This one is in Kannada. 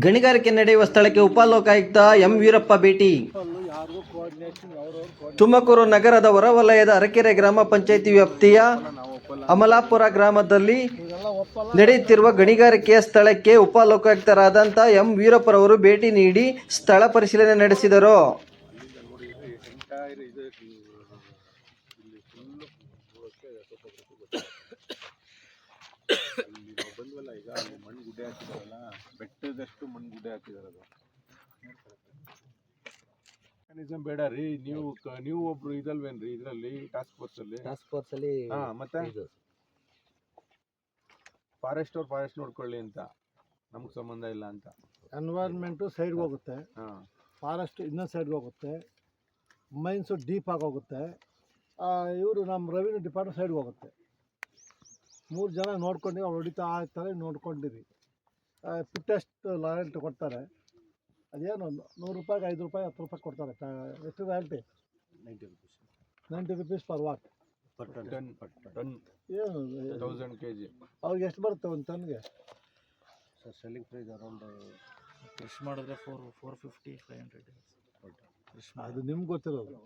ಗಣಿಗಾರಿಕೆ ನಡೆಯುವ ಸ್ಥಳಕ್ಕೆ ಉಪಲೋಕಾಯುಕ್ತ ಎಂ ವೀರಪ್ಪ ಭೇಟಿ. ತುಮಕೂರು ನಗರದ ಹೊರವಲಯದ ಅರಕೆರೆ ಗ್ರಾಮ ಪಂಚಾಯಿತಿ ವ್ಯಾಪ್ತಿಯ ಅಮಲಾಪುರ ಗ್ರಾಮದಲ್ಲಿ ನಡೆಯುತ್ತಿರುವ ಗಣಿಗಾರಿಕೆಯ ಸ್ಥಳಕ್ಕೆ ಉಪಲೋಕಾಯುಕ್ತರಾದಂಥ ಎಂ ವೀರಪ್ಪರವರು ಭೇಟಿ ನೀಡಿ ಸ್ಥಳ ಪರಿಶೀಲನೆ ನಡೆಸಿದರು ಅಲ್ಲಿ ನಾವು ಬಂದ್ವಲ್ಲ ಈಗ ಅಲ್ಲಿ ಮಣ್ಣು ಗುಡ್ಡೆ ಹಾಕಿದಾರಲ್ಲ ಬೆಟ್ಟದಷ್ಟು ಮಣ್ಣು ಗುಡ್ಡೆ ಹಾಕಿದಾರದು ಮೆಕ್ಯಾನಿಸಮ್ ಬೇಡ ರೀ ನೀವು ಕ- ನೀವು ಒಬ್ರು ಇದಲ್ವೇನ್ರಿ ಇದರಲ್ಲಿ ಟಾಸ್ಕ್ ಫೋರ್ಸ್ ಅಲ್ಲಿ? ಟಾಸ್ಕ್ ಫೋರ್ಸ್ ಅಲ್ಲಿ ಹಾ ಮತ್ತೆ? ಫಾರೆಸ್ಟ್ ಅವ್ರು ಫಾರೆಸ್ಟ್ ನೋಡ್ಕೊಳ್ಳಿ ಅಂತ. ನಮ್ಗೆ ಸಂಬಂಧ ಇಲ್ಲ ಅಂತ. ಎನ್ವೈರ್ಮೆಂಟು ಸೈಡ್ಗೆ ಹೋಗುತ್ತೆ. ಹಾ. ಫಾರೆಸ್ಟ್ ಇನ್ನೊಂದು ಸೈಡ್ಗೆ ಹೋಗುತ್ತೆ. ಮೈನ್ಸು ಡೀಪ್ ಆಗಿ ಹೋಗುತ್ತೆ. ಇವರು ನಮ್ಮ ರೆವಿನ್ಯೂ ಡಿಪಾರ್ಟ್ಮೆಂಟ್ ಸೈಡ್ಗೆ ಹೋಗುತ್ತೆ. ಮೂರು ಜನ ನೋಡ್ಕೊಂಡು ಅವ್ರು ಹೊಡಿತಾ ಇರ್ತಾರೆ ನೋಡ್ಕೊಂಡಿರಿ. ಫಿಟ್ಟೆಸ್ಟ್ ಲಾಯಲ್ಟಿ ಕೊಡ್ತಾರೆ. ಅದೇನು ನೂರು ರೂಪಾಯಿಗೆ ಐದು ರೂಪಾಯಿ ಹತ್ತು ರೂಪಾಯಿ ಕೊಡ್ತಾರೆ. ಕ- ಎಷ್ಟು royalty ninety rupees per what ton ton ಏನು? ತೌಸಂಡ್ ಕೆ ಜಿ ಅವ್ರಿಗೆ ಎಷ್ಟು ಬರುತ್ತೆ ಒಂದು ಟನ್ಗೆ ಸರ್ ಸೆಲ್ಲಿಂಗ್ ಪ್ರೈಸ್ ಅರೌಂಡ್ ಕೃಷಿ ಮಾಡಿದ್ರೆ four four fifty five hundred ಅದು ನಿಮ್ಗೆ ಗೊತ್ತಿರೋದು.